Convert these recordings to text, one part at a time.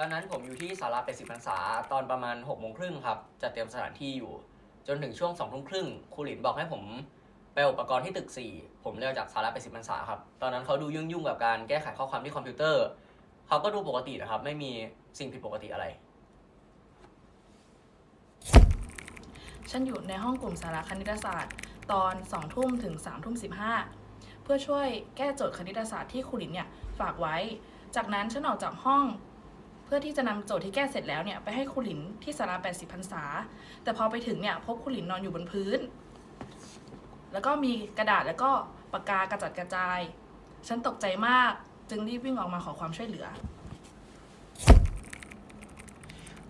ตอนนั้นผมอยู่ที่สาราเป็ดสิบพรรษาตอนประมาณ6กโมงครึ่งครับจะเตรียมสถานที่อยู่ จนถึงช่วงสองทุ่มครึ่งครูหลินบอกให้ผมไปอุปกรณ์ที่ตึก 4 ผมเลยกจากสาราเป็ดสิบพรรษาครับ ตอนนั้นเขาดูยุ่งๆกับการแก้ไขข้อความที่คอมพิวเตอร์ เขาก็ดูปกตินะครับ ไม่มีสิ่งผิดปกติอะไร ฉันอยู่ในห้องกลุ่มสาระคณิตศาสตร์ ตอน2ทุ่มถึง3ทุ่ม15เพื่อช่วยแก้โจทย์คณิตศาสตร์ที่ครูหลินเนี่ยฝากไว้ จากนั้นฉันออกจากห้อง เพื่อที่จะนำโจทย์ที่แก้เสร็จแล้วเนี่ยไปให้ครูหลินที่สารา80พรรษา แต่พอไปถึงเนี่ยพบครูหลินนอนอยู่บนพื้น แล้วก็มีกระดาษแล้วก็ปากกากระจัดกระจาย ฉันตกใจมากจึงรีบวิ่งออกมาขอความช่วยเหลือ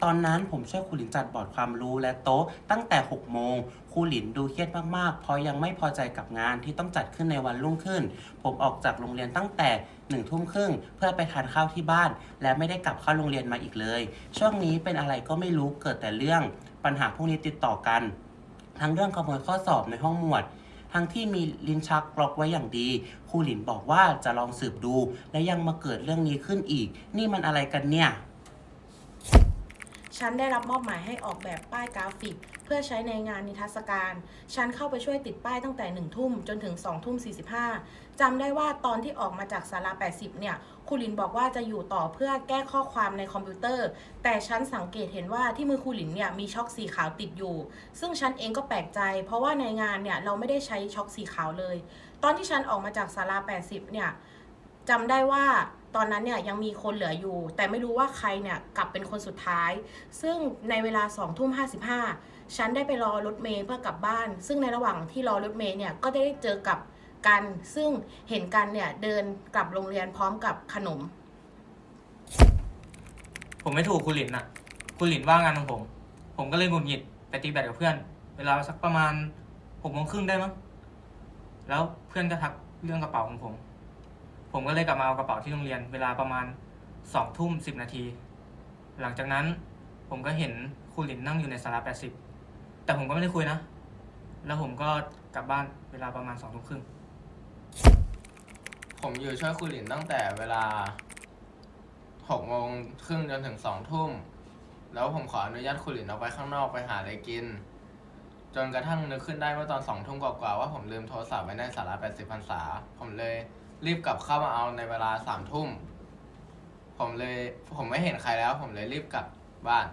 ตอนนั้นผมช่วยครูหลินจัดบอร์ดความรู้และโต๊ะตั้งแต่ 6 โมงครูหลินดูเครียดมากๆ เพราะยังไม่พอใจกับงานที่ต้องจัดขึ้นในวันรุ่งขึ้น ผมออกจากโรงเรียนตั้งแต่หนึ่งทุ่มครึ่งเพื่อไปทานข้าวที่บ้าน และไม่ได้กลับเข้าโรงเรียนมาอีกเลย ช่วงนี้เป็นอะไรก็ไม่รู้เกิดแต่เรื่อง ปัญหาพวกนี้ติดต่อกัน ทั้งเรื่องขโมยข้อสอบในห้องหมวดทั้งที่มีลิ้นชักล็อกไว้อย่างดี ครูหลินบอกว่าจะลองสืบดู และยังมาเกิดเรื่องนี้ขึ้นอีก นี่มันอะไรกันเนี่ย ฉันได้รับมอบหมายให้ออกแบบป้ายกราฟิก เพื่อใช้ในงานนิทรรศการ ฉันเข้าไปช่วยติดป้ายตั้งแต่1นึ่ทุ่มจนถึง2องทุ่มสีจำได้ว่าตอนที่ออกมาจากศาลา 80 เนี่ยครูลินบอกว่าจะอยู่ต่อเพื่อแก้ข้อความในคอมพิวเตอร์ แต่ฉันสังเกตเห็นว่าที่มือครูลินเนี่ยมีช็อคสีขาวติดอยู่ ซึ่งฉันเองก็แปลกใจ เพราะว่าในงานเนี่ยเราไม่ได้ใช้ช็อคสีขาวเลย ตอนที่ฉันออกมาจากศาลา 80 เนี่ย จำได้ว่าตอนนั้นเนี่ยยังมีคนเหลืออยู่ แต่ไม่รู้ว่าใครเนี่ยกลับเป็นคนสุดท้าย ซึ่งในเวลา2องทุ่มห้ฉันได้ไปรอรถเมย์เพื่อกลับบ้าน ซึ่งในระหว่างที่รอรถเมย์เนี่ยก็ได้เจอกับกัน ซึ่งเห็นกันเนี่ยเดินกลับโรงเรียนพร้อมกับขนม ผมไม่ถูกคุณหลินน่ะ คุณหลินว่างงานของผม ผมก็เลยหงุดหงิดไปตีแบดกับเพื่อน เวลาสักประมาณหกโมงครึ่งได้มั้ง แล้วเพื่อนก็ทักเรื่องกระเป๋าของผม ผมก็เลยกลับมาเอากระเป๋าที่โรงเรียนเวลาประมาณสองทุ่มสิบนาที หลังจากนั้นผมก็เห็นคุณหลินนั่งอยู่ในสาราแปดสิบแต่ผมก็ไม่ได้คุยนะ แล้วผมก็กลับบ้านเวลาประมาณสองทุ่มครึ่ง ผมอยู่ช่วยครูหลินตั้งแต่เวลาหกโมงครึ่งจนถึงสองทุ่ม แล้วผมขออนุญาตครูหลินออกไปข้างนอกไปหาอะไรกิน จนกระทั่งนึกขึ้นได้เมื่อตอนสองทุ่มกว่าๆว่าผมลืมโทรศัพท์ไว้ในสาราแปดสิบพรรษา ผมเลย รีบกลับเข้ามาเอาในเวลาสามทุ่ม ผมเลย ผมไม่เห็นใครแล้ว ผมเลยรีบกลับบ้าน